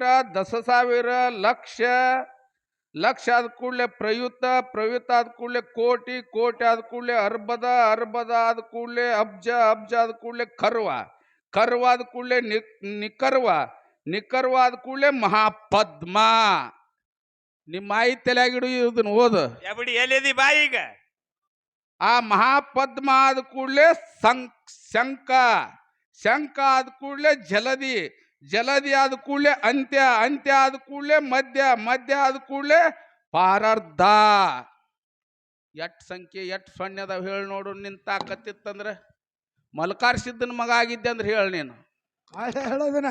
ಸಾವಿರ ದಶ ಸಾವಿರ ಲಕ್ಷ ಲಕ್ಷ ಆದ ಕೂಡಲೇ ಪ್ರಯುತ ಪ್ರಯುತ ಆದ ಕೂಡಲೇ ಕೋಟಿ ಕೋಟಿ ಆದ ಕೂಡಲೇ ಅರ್ಬದ ಅರ್ಬದ ಆದ ಕೂಡಲೇ ಅಬ್ಜ ಅಬ್ಜ ಆದ ಕೂಡಲೇ ಕರ್ವ ಕರ್ವ ಆದ ಕೂಡಲೇ ನಿಕರ್ವ ನಿಕರ್ವ ಆದ ಕೂಡಲೇ ಮಹಾಪದ್ಮ. ನಿಮ್ಮ ಮಾಯಿ ತಲೆಯಾಗಿಡು ಇದನ್ನ ಓದು. ಎಬಡಿ ಎಲ್ಲಿದಿ ಬಾ ಈಗ? ಆ ಮಹಾಪದ್ಮ ಆದ ಕೂಡಲೇ ಸಂಕ್ ಶಂಕ ಶಂಕ ಆದ ಕೂಡಲೇ ಜಲದಿ ಜಲದಿ ಆದ ಕೂಡಲೇ ಅಂತ್ಯ ಅಂತ್ಯ ಆದ ಕೂಡಲೇ ಮಧ್ಯ ಮಧ್ಯ ಆದ ಕೂಡಲೇ ಪಾರಾರ್ಧ. ಎಟ್ ಸಂಖ್ಯೆ ಎಟ್ ಸೊನ್ನೆ ಅದಾವ ಹೇಳಿ ನೋಡು ನಿನ್ ತಾಕತ್ತಿತ್ತಂದ್ರೆ. ಮಲ್ಕಾರ್ ಸಿದ್ದನ ಮಗ ಆಗಿದ್ದೆ ಅಂದ್ರೆ ಹೇಳಿ ನೀನು. ಹೇಳೋದನ?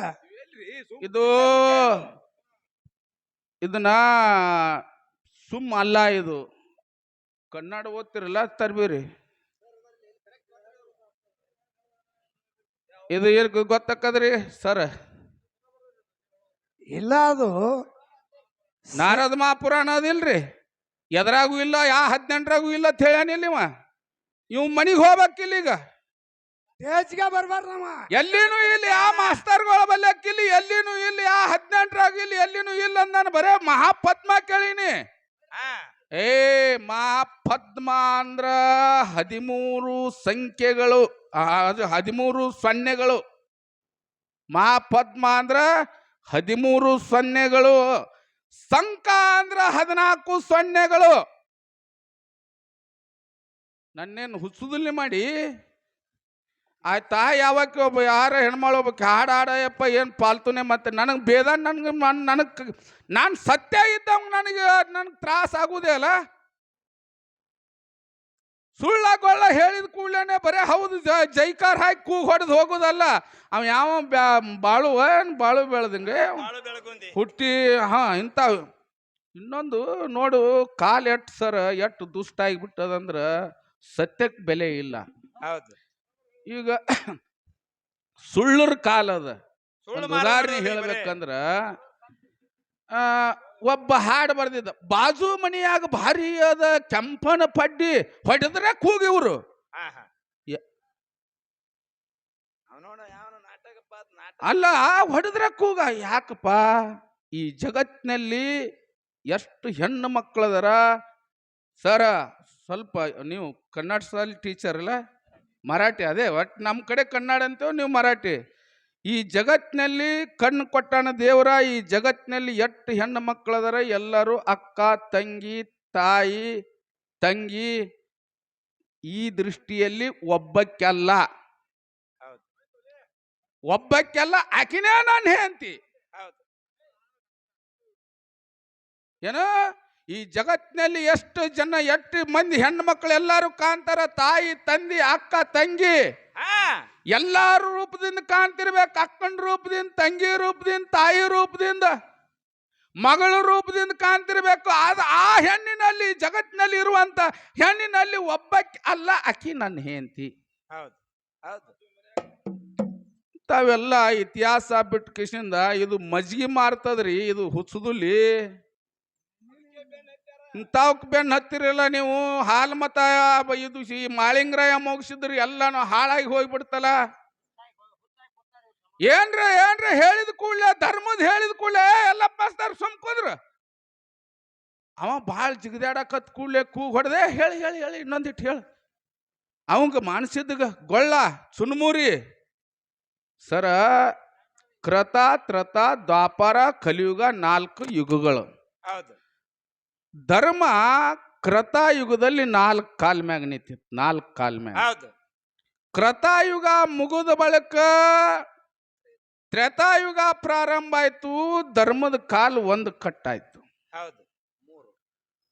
ಇದು ಇದನ್ನ ಸುಮ್ಮ ಅಲ್ಲ ಇದು. ಕನ್ನಡ ಓದ್ತಿರಲ್ಲ ತರ್ಬೀರಿ. ಇದು ಏನ್ ಗೊತ್ತಕ್ಕದ್ರಿ ಸರ್? ಇಲ್ಲ ಅದು ನಾರದ ಮಹಾಪುರಾಣ ಅದಿಲ್ರಿ. ಎದ್ರಾಗೂ ಇಲ್ಲ ಯಾ ಹದಿನೆಂಟರಾಗೂ ಇಲ್ಲ ಅಂತ ಹೇಳ್ಯಾನಿಲ್ಲ ಇವ. ಇವ್ ಮನಿಗೆ ಹೋಗ್ಬೇಕಿಲ್ಲ ಈಗ. ಸ್ಟೇಜ್ಗೆ ಬರ್ಬಾರ್ದು ನಮ್ಮ. ಎಲ್ಲಿನೂ ಇಲ್ಲ ಯಾ ಮಾಸ್ತರ್ಗಳ ಬಲ್ಲಕ್ಕಿಲ್ಲಿ ಎಲ್ಲಿನೂ ಇಲ್ಲ ಯಾ ಹದಿನೆಂಟರಾಗ ಇಲ್ಲ ಎಲ್ಲಿನೂ ಇಲ್ಲ ಅಂತ ನಾನು ಬರೇ ಮಹಾಪದ್ಮ ಕೇಳೀನಿ. ಏ ಏ ಮಹಾಪದ್ಮ ಅಂದ್ರ ಹದಿಮೂರು ಸಂಖ್ಯೆಗಳು ಆ, ಅದು ಹದಿಮೂರು ಸೊನ್ನೆಗಳು. ಮಹಾಪದ್ಮ ಅಂದ್ರ ಹದಿಮೂರು ಸೊನ್ನೆಗಳು ಸಂಕ ಅಂದ್ರ ಹದಿನಾಲ್ಕು ಸೊನ್ನೆಗಳು. ನನ್ನೇನು ಹುಸುದಲ್ಲಿ ಮಾಡಿ? ಆಯ್ತಾ? ಯಾವಾಗ ಒಬ್ಬ ಯಾರ ಹೆಣ್ಮಳು ಒಬ್ಬಕ್ಕೆ ಹಾಡು ಹಾಡಯಪ್ಪ ಏನು ಪಾಲ್ತುನೆ ಮತ್ತೆ ನನಗೆ ಬೇದ ನನಗೆ ನನಗೆ ನಾನು ಸತ್ಯ ಇದ್ದಂಗೆ ನನಗೆ ನನಗೆ ತ್ರಾಸ ಆಗುವುದೇ ಅಲ್ಲ? ಸುಳ್ಳಾಗೊಳ್ಳ ಹೇಳಿದ ಕೂಡಲೇ ಬರೇ ಹೌದು ಜ- ಜೈಕಾರ್ ಹಾಕಿ ಕೂಗ್ ಹೊಡೆದು ಹೋಗೋದಲ್ಲ. ಅವ ಯಾವ ಬಾಳು ಏನು ಬಾಳು ಬೆಳೆದಂಗೆ ಬಾಳು ಹುಟ್ಟಿ ಹಾ ಇಂಥ ಇನ್ನೊಂದು ನೋಡು ಕಾಲು ಎಟ್ ಸರ ಎಷ್ಟು ದುಷ್ಟ ಆಗಿಬಿಟ್ಟದಂದ್ರ ಸತ್ಯಕ್ಕೆ ಬೆಲೆ ಇಲ್ಲ. ಹೌದು. ಈಗ ಸುಳ್ಳರ ಕಾಲ ಅದ. ಸುಳ್ಳು ಒಂದು ಉದಾಹರಣೆ ಹೇಳ್ಬೇಕಂದ್ರ ಆ, ಒಬ್ಬ ಹಾಡು ಬರೆದಿದ್ದ ಬಾಜು ಮನೆಯಾಗ ಭಾರಿ ಅದ ಕೆಂಪನ ಪಡ್ಡಿ ಹೊಡೆದ್ರೆ ಕೂಗಿವ್ರು ಅಲ್ಲ ಹೊಡೆದ್ರೆ ಕೂಗ ಯಾಕಪ್ಪ? ಈ ಜಗತ್ತಿನಲ್ಲಿ ಎಷ್ಟು ಹೆಣ್ಣು ಮಕ್ಕಳದರ ಸರ ಸ್ವಲ್ಪ ನೀವು ಕನ್ನಡ ಸಾಲಿ ಟೀಚರ್ ಅಲ್ಲ ಮರಾಠಿ ಅದೇ ಒಟ್ಟು ನಮ್ಮ ಕಡೆ ಕನ್ನಡ ಅಂತೇವೆ ನೀವು ಮರಾಠಿ. ಈ ಜಗತ್ತಿನಲ್ಲಿ ಕಣ್ಣು ಕೊಟ್ಟಣ ದೇವರ ಈ ಜಗತ್ತಿನಲ್ಲಿ ಎಷ್ಟು ಹೆಣ್ಣು ಮಕ್ಕಳದಾರ ಎಲ್ಲರೂ ಅಕ್ಕ ತಂಗಿ ತಾಯಿ ತಂಗಿ ಈ ದೃಷ್ಟಿಯಲ್ಲಿ ಒಬ್ಬಕ್ಕೆಲ್ಲ. ಒಬ್ಬಕ್ಕೆಲ್ಲ ಆಕಿನೇ ನಾನು ಹೌದು. ಏನೋ ಈ ಜಗತ್ತಿನಲ್ಲಿ ಎಷ್ಟು ಜನ ಎಷ್ಟು ಮಂದಿ ಹೆಣ್ಣು ಮಕ್ಕಳು ಎಲ್ಲರೂ ಕಾಣ್ತಾರ ತಾಯಿ ತಂದಿ ಅಕ್ಕ ತಂಗಿ. ಎಲ್ಲಾರು ರೂಪದಿಂದ ಕಾಣ್ತಿರ್ಬೇಕು ಅಕ್ಕನ ರೂಪದಿಂದ ತಂಗಿ ರೂಪದಿಂದ ತಾಯಿ ರೂಪದಿಂದ. ಮಗಳ ರೂಪದಿಂದ ಕಾಣ್ತಿರ್ಬೇಕು ಆದ ಆ ಹೆಣ್ಣಿನಲ್ಲಿ ಜಗತ್ತಿನಲ್ಲಿ ಇರುವಂತ ಹೆಣ್ಣಿನಲ್ಲಿ ಒಬ್ಬಕ್ಕೆ ಅಲ್ಲ ಅಕ್ಕಿ ನನ್ನ ಹೆಂಡತಿ. ಹೌದು ಹೌದು. ತಾವೆಲ್ಲ ಇತಿಹಾಸ ಬಿಟ್ಟು ಕಿಶಿಂದ ಇದು ಮಜ್ಗಿ ಮಾರ್ತದ್ರಿ ಇದು ಹುಚ್ಚುದುಲಿ ಇಂಥವಕ್ ಬೆನ್ನು ಹತ್ತಿರಲ್ಲ ನೀವು. ಹಾಲು ಮತ ಇದು ಈ ಮಾಳಿಂಗ್ರಾಯ ಮುಗಿಸಿದ್ರಿ, ಎಲ್ಲಾನು ಹಾಳಾಗಿ ಹೋಗ್ಬಿಡ್ತಲ್ಲ. ಏನ್ರ ಏನ್ರ ಹೇಳಿದ ಕೂಡಲೇ, ಧರ್ಮದ ಹೇಳಿದ ಕೂಡಲೇ ಎಲ್ಲ ಬಸ್ತಾರ ಸುಮ್ಕೋದ್ರ ಅವ ಭಾಳ ಜಿಗದಾಡಕತ್ ಕೂಡಲೇ ಕೂಗ್ ಹೊಡೆದೆ, ಹೇಳಿ ಹೇಳಿ ಹೇಳಿ ಇನ್ನೊಂದಿಟ್ಟು ಹೇಳಿ. ಅವಂಗ ಮಾನಸಿದ್ಗ ಗೊಳ್ಳ ಸುನ್ಮೂರಿ ಸರ, ಕ್ರತ, ತ್ರತ, ದ್ವಾಪರ, ಕಲಿಯುಗ ನಾಲ್ಕು ಯುಗಗಳು. ಹೌದು. ಧರ್ಮ ಕ್ರತಾಯುಗದಲ್ಲಿ ನಾಲ್ಕು ಕಾಲ್ ಮ್ಯಾಗ ನಿಂತಿತ್ತು ನಾಲ್ಕು ಕಾಲ್ ಮ್ಯಾಗ. ಹೌದು. ಕ್ರತಾಯುಗ ಮುಗಿದ ಬಳಿಕ ತ್ರೇತಾಯುಗ ಪ್ರಾರಂಭ ಆಯ್ತು ಧರ್ಮದ ಕಾಲ್ ಒಂದು ಕಟ್ಟಾಯ್ತು. ಹೌದು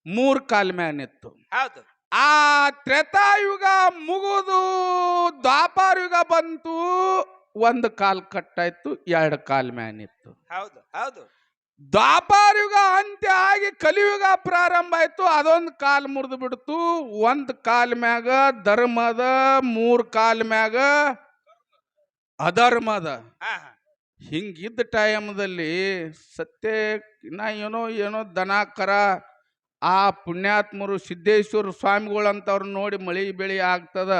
ಮೂರು. ಕಾಲ್ ಮ್ಯಾಗ ನಿತ್ತು ಹೌದು. ಆ ತ್ರೇತಾಯುಗ ಮುಗಿದು ದ್ವಾಪಾರ ಯುಗ ಬಂತು ಒಂದು ಕಾಲ್ ಕಟ್ಟಾಯ್ತು ಎರಡು ಕಾಲ್ ಮ್ಯಾಗ ನಿತ್ತು ಹೌದು ಹೌದು. ದ್ವಾಪಾರಯುಗ ಅಂತ್ಯ ಆಗಿ ಕಲಿಯುಗ ಪ್ರಾರಂಭ ಆಯ್ತು. ಅದೊಂದು ಕಾಲ್ ಮುರಿದು ಬಿಡ್ತು. ಒಂದು ಕಾಲ್ ಮ್ಯಾಗ ಧರ್ಮದ ಮೂರ್ ಕಾಲ್ ಮ್ಯಾಗ ಅಧರ್ಮದ. ಹಿಂಗಿದ್ದ ಟೈಮ್ದಲ್ಲಿ ಸತ್ಯ ನಾ ಏನೋ ಏನೋ ದನ ಕರ ಆ ಪುಣ್ಯಾತ್ಮರು ಸಿದ್ದೇಶ್ವರ ಸ್ವಾಮಿಗಳಂತವ್ರು ನೋಡಿ ಮಳಿ ಬೆಳಿ ಆಗ್ತದ.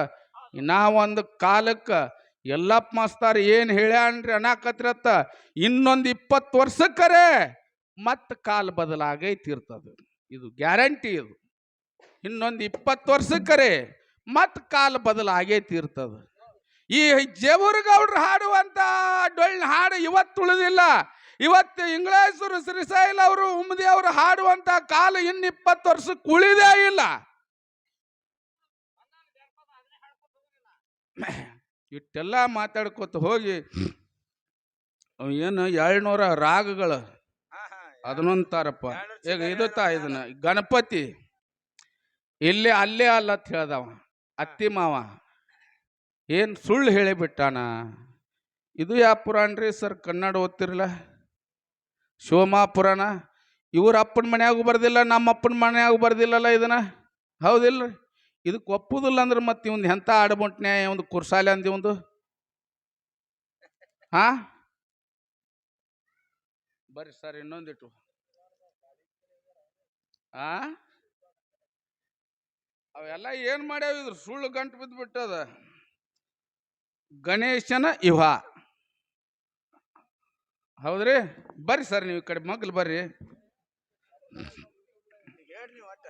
ನಾ ಒಂದು ಕಾಲಕ್ಕೆ ಎಲ್ಲಪ್ಪ ಮಾಸ್ತಾರ ಏನು ಹೇಳ್ಯಾನ್ರಿ ಅನಾಕತ್ರತ್ತ ಇನ್ನೊಂದು ಇಪ್ಪತ್ತು ವರ್ಷಕ್ಕರೆ ಮತ್ತೆ ಕಾಲ ಬದಲಾಗೈತಿರ್ತದ. ಇದು ಗ್ಯಾರಂಟಿ ಇದು. ಇನ್ನೊಂದು ಇಪ್ಪತ್ತು ವರ್ಷಕ್ಕರೆ ಮತ್ತೆ ಕಾಲ ಬದಲಾಗೈತಿರ್ತದ. ಈ ಜೇವೂರುಗೌಡ್ರು ಹಾಡುವಂತ ಡೊಳ್ಳಿನ ಹಾಡು ಇವತ್ತು ಉಳಿದಿಲ್ಲ. ಇವತ್ತು ಇಂಗ್ಲೇಶ್ವರು ಶ್ರೀಸೈಲ್ ಅವರು ಉಮ್ಮದಿ ಅವರು ಹಾಡುವಂತ ಕಾಲ ಇನ್ನಿಪ್ಪತ್ತು ವರ್ಷಕ್ಕೆ ಉಳಿದೇ ಇಲ್ಲ. ಇಟ್ಟೆಲ್ಲ ಮಾತಾಡ್ಕೊತ ಹೋಗಿ ಅವ್ ಏನು ಏಳ್ನೂರ ರಾಗಗಳು ಅದನ್ನೊಂತಾರಪ್ಪ ಈಗ ಇದು ತಾ. ಇದನ್ನ ಗಣಪತಿ. ಇಲ್ಲೇ ಅಲ್ಲೇ ಅಲ್ಲ ಅಂತ ಹೇಳ್ದವ. ಅತ್ತಿ ಮಾವ. ಏನು ಸುಳ್ಳು ಹೇಳಿಬಿಟ್ಟಾನ? ಇದು ಯಾವ ಪುರಾಣ ರೀ ಸರ್? ಕನ್ನಡ ಓದ್ತಿರಲ್ಲ ಶಿವಮಾ ಪುರಾಣ ಇವ್ರ ಅಪ್ಪನ ಮನೆಯಾಗೂ ಬರ್ದಿಲ್ಲ ನಮ್ಮ ಅಪ್ಪನ ಮನೆಯಾಗೂ ಬರ್ದಿಲ್ಲಲ್ಲ ಇದನ್ನ? ಹೌದಿಲ್ಲ ಇದಕ್ಕೆ ಒಪ್ಪುದಿಲ್ಲ ಅಂದ್ರೆ ಮತ್ತೆ ಇವ್ನು ಎಂಥ ಆಡ್ಬಂಟ್ನ್ಯಾ ಒಂದು ಕುರ್ಸಾಲೆ ಅಂದಿ ಒಂದು ಹಾ? ಬರ್ರಿ ಸರ್ ಇನ್ನೊಂದಿಟ್ಟು ಆ? ಅವೆಲ್ಲ ಏನು ಮಾಡ್ಯಾವ ಇದ್ರ ಸುಳ್ಳು ಗಂಟು ಬಿದ್ದುಬಿಟ್ಟದ ಗಣೇಶನ ಇವ ಹೌದ್ರಿ? ಬರ್ರಿ ಸರ್, ನೀವು ಈ ಕಡೆ ಮಗ್ಲು ಬರ್ರಿ ಹೇಳ್ರಿ ನೀವು ಒಟ್ಟ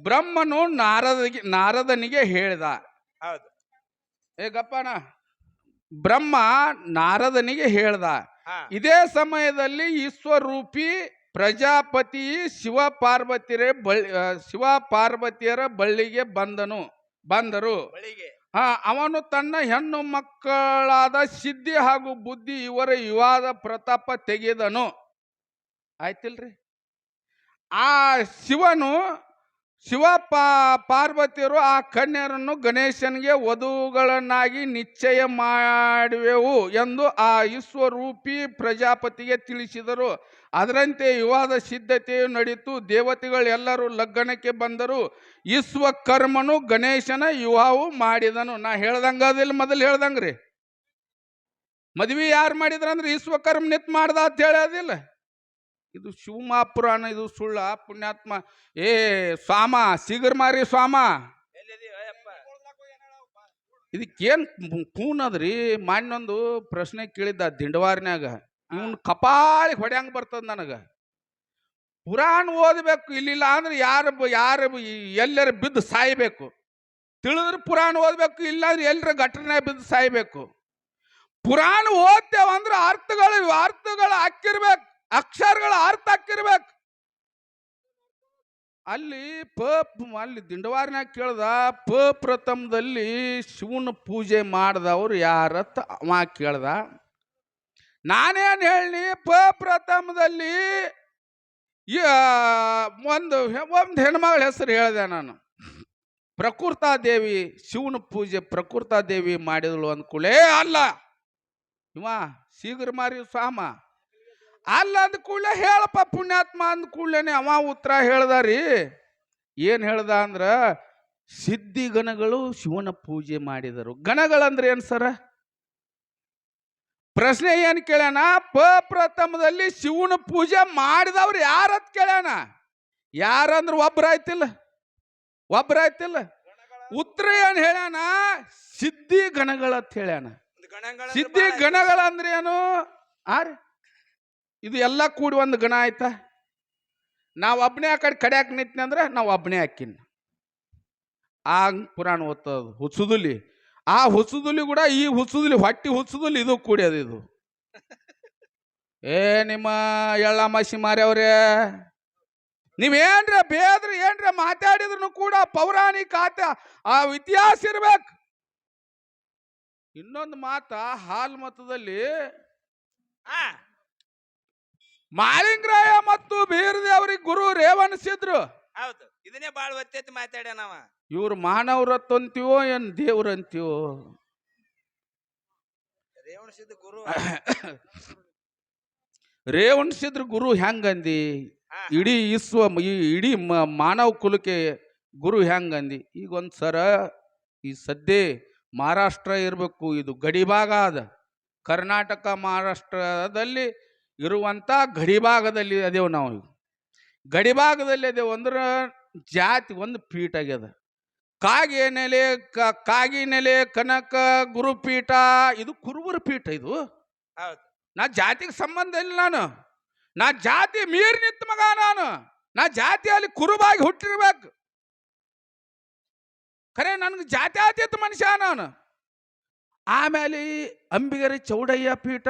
ಬ್ರಹ್ಮನು ನಾರದಗೆ ನಾರದನಿಗೆ ಹೇಳ್ದ. ಹೌದು. ಏ ಗಪ್ಪಣ ಬ್ರಹ್ಮ ನಾರದನಿಗೆ ಹೇಳ್ದ. ಇದೇ ಸಮಯದಲ್ಲಿ ಈಶ್ವರೂಪಿ ಪ್ರಜಾಪತಿ ಶಿವ ಪಾರ್ವತಿಯರ ಬಳ್ಳಿ ಶಿವ ಪಾರ್ವತಿಯರ ಬಳ್ಳಿಗೆ ಬಂದನು ಬಂದರು. ಹಾ ಅವನು ತನ್ನ ಹೆಣ್ಣು ಮಕ್ಕಳಾದ ಸಿದ್ಧಿ ಹಾಗೂ ಬುದ್ಧಿ ಇವರ ವಿವಾದ ಪ್ರತಾಪ ತೆಗೆದನು. ಆಯ್ತಿಲ್ರಿ? ಆ ಶಿವನು ಶಿವ ಪಾ ಪಾರ್ವತಿಯರು ಆ ಕನ್ಯರನ್ನು ಗಣೇಶನಿಗೆ ವಧುಗಳನ್ನಾಗಿ ನಿಶ್ಚಯ ಮಾಡುವೆವು ಎಂದು ಆ ವಿಶ್ವರೂಪಿ ಪ್ರಜಾಪತಿಗೆ ತಿಳಿಸಿದರು. ಅದರಂತೆ ವಿವಾದ ಸಿದ್ಧತೆಯು ನಡೆಯಿತು ದೇವತೆಗಳೆಲ್ಲರೂ ಲಗ್ನಕ್ಕೆ ಬಂದರು. ವಿಶ್ವಕರ್ಮನು ಗಣೇಶನ ವಿವಾಹವು ಮಾಡಿದನು. ನಾ ಹೇಳ್ದಂಗದಿಲ್ಲ ಮೊದಲು ಹೇಳ್ದಂಗ್ರಿ. ಮದ್ವಿ ಯಾರು ಮಾಡಿದ್ರಂದ್ರೆ ವಿಶ್ವಕರ್ಮ ನಿತ್ ಮಾಡ್ದ ಅಂತ ಹೇಳೋದಿಲ್ಲ. ಇದು ಶಿವಮಾ ಪುರಾಣ ಇದು ಸುಳ್ಳ ಪುಣ್ಯಾತ್ಮ. ಏ ಸ್ವಾಮ ಸಿಗರ್ ಮಾರಿ ಸ್ವಾಮ. ಇದಕ್ಕೇನ್ ಕೂನ್ ಅದ್ರಿ? ಮಾನ್ಯೊಂದು ಪ್ರಶ್ನೆ ಕೇಳಿದ್ದ ದಿಂಡವಾರಿನ್ಯಾಗ. ಇವನ್ ಕಪಾಳಿಗೆ ಹೊಡ್ಯಾಂಗ ಬರ್ತದ ನನಗ. ಪುರಾಣ ಓದಬೇಕು ಇಲ್ಲಿಲ್ಲ ಅಂದ್ರೆ ಯಾರು ಯಾರು ಎಲ್ಲರ ಬಿದ್ದು ಸಾಯ್ಬೇಕು. ತಿಳಿದ್ರೆ ಪುರಾಣ ಓದ್ಬೇಕು ಇಲ್ಲಾಂದ್ರೆ ಎಲ್ಲರ ಘಟನೆ ಬಿದ್ದು ಸಾಯ್ಬೇಕು. ಪುರಾಣ ಓದ್ತೇವಂದ್ರೆ ಅರ್ಥಗಳು ಅರ್ಥಗಳು ಹಾಕಿರ್ಬೇಕು. ಅಕ್ಷರಗಳ ಅರ್ಥ ಹಾಕಿರ್ಬೇಕು. ಅಲ್ಲಿ ಪ ಅಲ್ಲಿ ದಿಂಡವಾರಿನಾಗ ಕೇಳ್ದ, ಪ ಪ್ರಥಮದಲ್ಲಿ ಶಿವನ ಪೂಜೆ ಮಾಡಿದವ್ರು ಯಾರತ್ತ ಅವ ಕೇಳ್ದ. ನಾನೇನು ಹೇಳಿ ಪ ಪ್ರಥಮದಲ್ಲಿ ಒಂದು ಒಂದು ಹೆಣ್ಮಗಳ ಹೆಸರು ಹೇಳಿದೆ ನಾನು. ಪ್ರಕೃತ ದೇವಿ, ಶಿವನ ಪೂಜೆ ಪ್ರಕೃತ ದೇವಿ ಮಾಡಿದಳು ಅಂದ್ಕೂಡಲೇ ಅಲ್ಲ. ಇವ ಶೀಘ್ರ ಮಾರಿ ಸ್ವಾಮ. ಅಲ್ಲ ಅಂದ ಕೂಡಲೇ ಹೇಳಪ್ಪ ಪುಣ್ಯಾತ್ಮ ಅಂದ ಕೂಡಲೇ ಅವ ಉತ್ತರ ಹೇಳ್ದ ರೀ ಏನು ಹೇಳ್ದ ಅಂದ್ರೆ ಸಿದ್ಧಿ ಗಣಗಳು ಶಿವನ ಪೂಜೆ ಮಾಡಿದರು. ಗಣಗಳಂದ್ರೆ ಏನು ಸರ? ಪ್ರಶ್ನೆ ಏನು ಕೇಳ್ಯಾನ? ಪ ಪ್ರಥಮದಲ್ಲಿ ಶಿವನ ಪೂಜೆ ಮಾಡಿದವ್ರು ಯಾರತ್ ಕೇಳ್ಯಾನ? ಯಾರಂದ್ರೆ ಒಬ್ರ ಆಯ್ತಿಲ್ಲ? ಒಬ್ರ ಆಯ್ತಿಲ್ಲ? ಉತ್ತರ ಏನು ಹೇಳ್ಯಾನ? ಸಿದ್ಧಿ ಗಣಗಳತ್ ಹೇಳ್ಯಾನ. ಗಣಗಳ ಸಿದ್ಧಿ ಗಣಗಳಂದ್ರೆ ಏನು? ಆರ್ ಇದು ಎಲ್ಲ ಕೂಡಿ ಒಂದು ಗಣ ಆಯ್ತಾ? ನಾವು ಒಬ್ಬನೇ ಆ ಕಡೆ ಹಾಕಿ ಅಂದ್ರೆ ನಾವು ಒಬ್ಬನೇ ಹಾಕಿನ. ಆ ಪುರಾಣ ಓದ್ತದ ಹುಸುದುಲಿ ಆ ಹುಸುದುಲಿ ಕೂಡ ಈ ಹುಸುದುಲಿ ಹೊಟ್ಟಿ ಹುಸುದುಲಿ ಇದು ಕೂಡ್ಯದ ಇದು. ಏ ನಿಮ್ಮ ಎಳ್ಳ ಮಾಸಿ ಮಾರ್ಯವ್ರೆ ನೀವೇನ್ರ ಬೇದ್ರ ಏನ್ರ ಮಾತಾಡಿದ್ರು ಕೂಡ ಪೌರಾಣಿಕ ಆತ, ಆ ಇತಿಹಾಸ ಇರ್ಬೇಕು. ಇನ್ನೊಂದು ಮಾತ ಹಾಲ್ ಮತದಲ್ಲಿ ಹಾ ಮಾಳಿಂಗರಾಯ ಮತ್ತು ಬೀರದೇವ್ರಿಗೆ ಗುರು ರೇವಣಿಸಿದ್ರು. ಹೌದು ಇದನ್ನೇ ಬಾಳ ಒತ್ತೆತ್ತಿ ಮಾತಾಡ್ಯಾನವ ಇವ್ರು ಮಾನವರ ಅಂತೀವೋ ಏನ್ ದೇವ್ರ ಅಂತೀವೋ ರೇವಣ ಗುರು. ರೇವಣಿಸಿದ್ರ ಗುರು ಹೆಂಗಂದಿ? ಅಂದಿ ಇಡೀ ವಿಶ್ವ ಈ ಇಡೀ ಮಾನವ ಕುಲಕ್ಕೆ ಗುರು ಹೆಂಗಂದಿ? ಈಗ ಒಂದು ಸರ ಈ ಸದ್ಯ ಮಹಾರಾಷ್ಟ್ರ ಇರಬೇಕು ಇದು ಗಡಿಭಾಗ ಅದ ಕರ್ನಾಟಕ ಮಹಾರಾಷ್ಟ್ರದಲ್ಲಿ ಇರುವಂಥ ಗಡಿಭಾಗದಲ್ಲಿ ಅದೇವು ನಾವು ಈಗ. ಗಡಿಭಾಗದಲ್ಲಿ ಅದೇವು ಅಂದ್ರೆ ಜಾತಿ ಒಂದು ಪೀಠ ಆಗ್ಯದ. ಕಾಗೆ ನೆಲೆ ಕ ಕಾಗಿ ನೆಲೆ ಕನಕ ಗುರುಪೀಠ ಇದು ಕುರುಬರ ಪೀಠ ಇದು. ನಾ ಜಾತಿಗೆ ಸಂಬಂಧ ಇಲ್ಲ ನಾನು. ನಾ ಜಾತಿ ಮೀರ್ ನಿಂತ ಮಗ ನಾನು. ನಾ ಜಾತಿಯಲ್ಲಿ ಕುರುಬಾಗಿ ಹುಟ್ಟಿರ್ಬೇಕು. ಖರೆ ನನಗೆ ಜಾತ್ಯಾತೀತ ಮನುಷ್ಯ ನಾನು. ಆಮೇಲೆ ಅಂಬಿಗರಿ ಚೌಡಯ್ಯ ಪೀಠ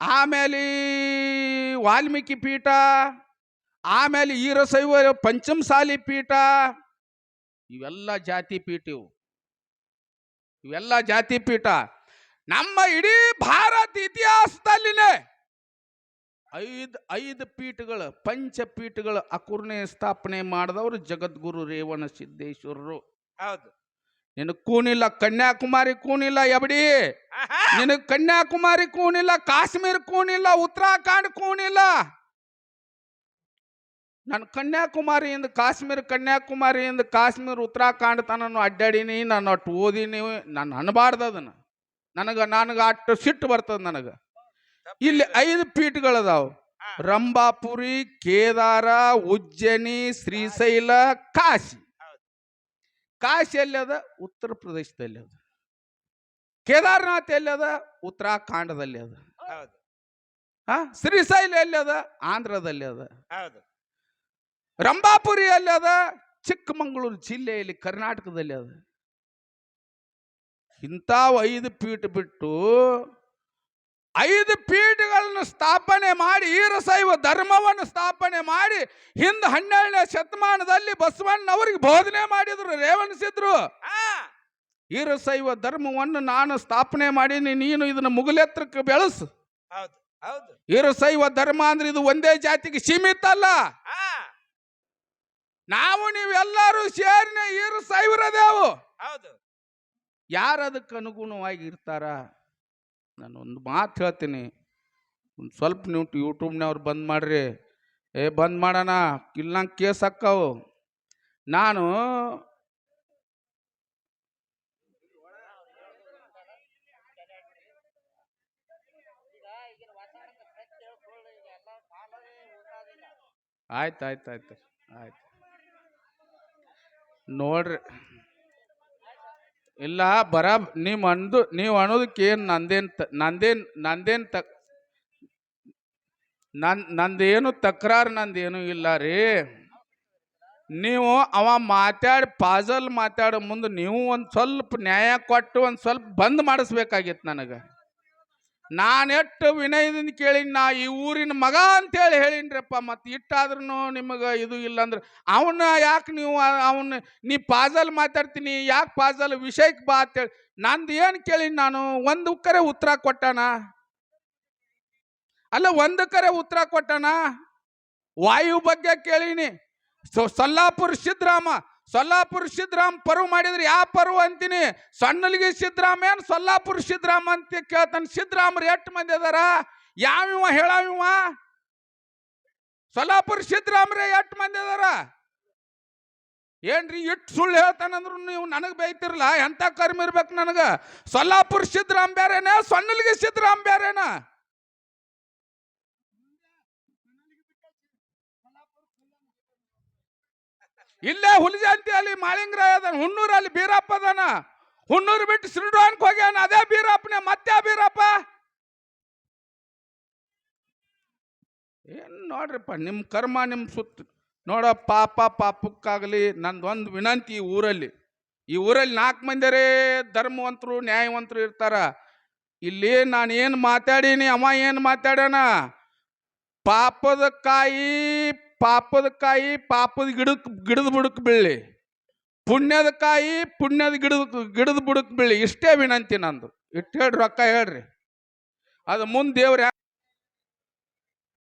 ಆಮೇಲೆ ವಾಲ್ಮೀಕಿ ಪೀಠ, ಆಮೇಲೆ ಈರಶೈವ ಪಂಚಮಸಾಲಿ ಪೀಠ, ಇವೆಲ್ಲ ಜಾತಿ ಪೀಠ ಇವು. ಇವೆಲ್ಲ ಜಾತಿ ಪೀಠ. ನಮ್ಮ ಇಡೀ ಭಾರತ ಇತಿಹಾಸದಲ್ಲಿನೇ ಐದು ಐದು ಪೀಠಗಳು ಪಂಚಪೀಠಗಳು ಅಕುರ್ಣೆ ಸ್ಥಾಪನೆ ಮಾಡಿದವರು ಜಗದ್ಗುರು ರೇವಣ ಸಿದ್ದೇಶ್ವರರು. ಹೌದು. ನಿನಗೆ ಕೂನಿಲ್ಲ ಕನ್ಯಾಕುಮಾರಿ ಕೂನಿಲ್ಲ ಎಬಡಿ. ನಿನಗೆ ಕನ್ಯಾಕುಮಾರಿ ಕೂನಿಲ್ಲ ಕಾಶ್ಮೀರ ಕೂನಿಲ್ಲ ಉತ್ತರಾಖಂಡ್ ಕೂನಿಲ್ಲ ನಾನು ಕನ್ಯಾಕುಮಾರಿಯಿಂದ ಕಾಶ್ಮೀರ ಕನ್ಯಾಕುಮಾರಿಯಿಂದ ಕಾಶ್ಮೀರ ಉತ್ತರಾಖಂಡ್ ತನನು ಅಡ್ಡಾಡೀನಿ ನಾನು ಅಟ್ಟು ಓದಿನಿ ನಾನು ಅನ್ಬಾರ್ದು ಅದನ್ನು ನನಗೆ ನನಗೆ ಅಟ್ಟು ಸಿಟ್ಟು ಬರ್ತದೆ ನನಗೆ ಇಲ್ಲಿ ಐದು ಪೀಠಗಳದಾವು. ರಂಭಾಪುರಿ ಕೇದಾರ ಉಜ್ಜನಿ ಶ್ರೀಶೈಲ ಕಾಶಿ. ಕಾಶಿ ಎಲ್ಲದ ಅದ ಉತ್ತರ ಪ್ರದೇಶದಲ್ಲಿ ಅದ ಕೇದಾರನಾಥ್ ಎಲ್ಲಿ ಅದ ಉತ್ತರಾಖಂಡದಲ್ಲಿ ಅದ ಹಾ ಶ್ರೀಶೈಲ ಎಲ್ಲಿ ಅದ ಆಂಧ್ರದಲ್ಲಿ ಅದ ರಂಭಾಪುರಿ ಅದ ಚಿಕ್ಕಮಗಳೂರು ಜಿಲ್ಲೆಯಲ್ಲಿ ಕರ್ನಾಟಕದಲ್ಲಿ ಅದ ಇಂಥ ಐದು ಪೀಠ ಬಿಟ್ಟು ಐದು ಪೀಠಗಳನ್ನು ಸ್ಥಾಪನೆ ಮಾಡಿ ಈರಸೈವ ಧರ್ಮವನ್ನು ಸ್ಥಾಪನೆ ಮಾಡಿ ಹಿಂದೆ ಹನ್ನೆರಡನೇ ಶತಮಾನದಲ್ಲಿ ಬಸವಣ್ಣವರಿಗೆ ಬೋಧನೆ ಮಾಡಿದ್ರು ರೇವಣಿಸಿದ್ರು. ಈರಸೈವ ಧರ್ಮವನ್ನು ನಾನು ಸ್ಥಾಪನೆ ಮಾಡೀನಿ ನೀನು ಇದನ್ನ ಮುಗುಲೆತ್ರಕ್ಕೆ ಬೆಳೆಸು. ಹೌದು ಹೌದು. ಈರಶೈವ ಧರ್ಮ ಅಂದ್ರೆ ಇದು ಒಂದೇ ಜಾತಿಗೆ ಸೀಮಿತ ಅಲ್ಲ. ನಾವು ನೀವೆಲ್ಲರೂ ಸೇರಿನ ಈರಶೈವರದೇವು ಹೌದು. ಯಾರು ಅದಕ್ಕೆ ಅನುಗುಣವಾಗಿ ಇರ್ತಾರ? ನಾನು ಒಂದು ಮಾತು ಹೇಳ್ತೀನಿ. ಒಂದು ಸ್ವಲ್ಪ ನೀವು ಯೂಟ್ಯೂಬ್ನವ್ರು ಬಂದ್ ಮಾಡ್ರಿ. ಏ, ಬಂದ್ ಮಾಡೋಣ. ಇಲ್ಲ ಕೇಸ್ ಹಾಕ್ಕವು ನಾನು ಆಯ್ತು ಆಯ್ತು ಆಯ್ತು. ಆಯ್ತು. ನೋಡ್ರಿ. ಇಲ್ಲ, ಬರ, ನೀವು ಅಂದು, ನೀವು ಅನ್ನೋದಕ್ಕೇನು ನಂದೇನು ನಂದೇನು ನಂದೇನು ತಕ್ ನನ್, ನಂದೇನು ತಕರಾರು ನಂದೇನು ಇಲ್ಲ ರೀ. ನೀವು ಅವ ಮಾತಾಡಿ ಪಾಜಲ್ ಮಾತಾಡೋ ಮುಂದೆ ನೀವು ಒಂದು ಸ್ವಲ್ಪ ನ್ಯಾಯ ಕೊಟ್ಟು ಒಂದು ಸ್ವಲ್ಪ ಬಂದ್ ಮಾಡಿಸ್ಬೇಕಾಗಿತ್ತು ನನಗೆ. ನಾನು ಎಷ್ಟು ವಿನಯದಿಂದ ಕೇಳೀನಿ, ನಾ ಈ ಊರಿನ ಮಗ ಅಂತೇಳಿ ಹೇಳಿನ್ರಪ್ಪ ಮತ್ತು ಇಟ್ಟಾದ್ರೂ ನಿಮಗೆ ಇದು ಇಲ್ಲ ಅಂದ್ರೆ ಅವನ್ನ ಯಾಕೆ ನೀವು ಅವನ್ನ ನೀ ಪಾಜಲ್ ಮಾತಾಡ್ತೀನಿ, ಯಾಕೆ ಪಾಜಲ್ ವಿಷಯಕ್ಕೆ ಬಾ ಅಂತೇಳಿ. ನಂದು ಏನು ಕೇಳಿನಿ ನಾನು, ಒಂದು ಕರೆ ಉತ್ತರ ಕೊಟ್ಟಣ ಅಲ್ಲ, ಒಂದು ಕರೆ ಉತ್ತರ ಕೊಟ್ಟಣ ವಾಯು ಬಗ್ಗೆ ಕೇಳೀನಿ. ಸೊ, ಸೊಲ್ಲಾಪುರ ಸಿದ್ರಾಮ ಸೊಲ್ಲಾಪುರ ಸಿದ್ರಾಮ್ ಪರ್ವ ಮಾಡಿದ್ರೆ ಯಾವ ಪರ್ವ ಅಂತೀನಿ? ಸಣ್ಣಲಿಗೆ ಸಿದ್ರಾಮ್ ಏನು? ಸೊಲ್ಲಾಪುರ ಸಿದ್ರಾಮ್ ಅಂತ ಕೇಳ್ತಾನೆ. ಸಿದ್ರಾಮರು ಎಷ್ಟು ಮಂದಿ ಅದಾರ? ಯಾವಿವ, ಹೇಳಾವಿವ? ಸೊಲ್ಲಾಪುರ ಸಿದ್ರಾಮ್ರೆ ಎಷ್ಟು ಮಂದಿ ಅದಾರ? ಏನ್ರಿ ಇಟ್ಟು ಸುಳ್ಳು ಹೇಳ್ತಾನಂದ್ರು ನೀವು ನನಗೆ ಬೈತಿರಲ್ಲ ಎಂಥ ಕರ್ಮಿರ್ಬೇಕು ನನಗೆ? ಸೊಲ್ಲಾಪುರ ಸಿದ್ರಾಮ್ ಬೇರೆನ ಸಣ್ಣಲ್ಗಿ ಸಿದ್ರಾಮ್ ಬೇರೆನ ಇಲ್ಲೇ ಹುಲಿಜಂತಿ ಅಲ್ಲಿ ಮಾಲಿಂಗ್ರ ಅದಾನ ಹುಣ್ಣೂರಲ್ಲಿ ಬೀರಪ್ಪ ಅದಾನ. ಹುಣ್ಣೂರು ಬಿಟ್ಟು ಸಿರುಡಾನ್ಕ್ ಹೋಗ್ಯಾನ. ಅದೇ ಬೀರಪ್ಪನೇ, ಮತ್ತೆ ಬೀರಪ್ಪ? ಏನ್ ನೋಡ್ರಿಪ್ಪ ನಿಮ್ಮ ಕರ್ಮ ನಿಮ್ಮ ಸುತ್ತ. ನೋಡ ಪಾಪ ಪಾಪಕ್ಕಾಗಲಿ ನಂದೊಂದು ವಿನಂತಿ ಈ ಊರಲ್ಲಿ. ಈ ಊರಲ್ಲಿ ನಾಲ್ಕು ಮಂದಿರೇ ಧರ್ಮವಂತರು, ನ್ಯಾಯವಂತರು ಇರ್ತಾರ. ಇಲ್ಲಿ ನಾನು ಏನು ಮಾತಾಡೀನಿ, ಅವ ಏನು ಮಾತಾಡೋಣ ಪಾಪದ ಕಾಯಿ ಪಾಪದ ಕಾಯಿ ಪಾಪದ ಗಿಡಕ್ಕೆ ಗಿಡದ ಬುಡಕ್ಕೆ ಬೀಳಿ ಪುಣ್ಯದ ಕಾಯಿ ಪುಣ್ಯದ ಗಿಡದ ಗಿಡದ ಬುಡಕ್ಕೆ ಬೀಳಿ ಇಷ್ಟೇ ವಿನಂತಿ ನಂದು. ಇಟ್ಟು ಹೇಳ್ರಿ, ರೊಕ್ಕ ಹೇಳ್ರಿ. ಅದು ಮುಂದೆ ದೇವ್ರು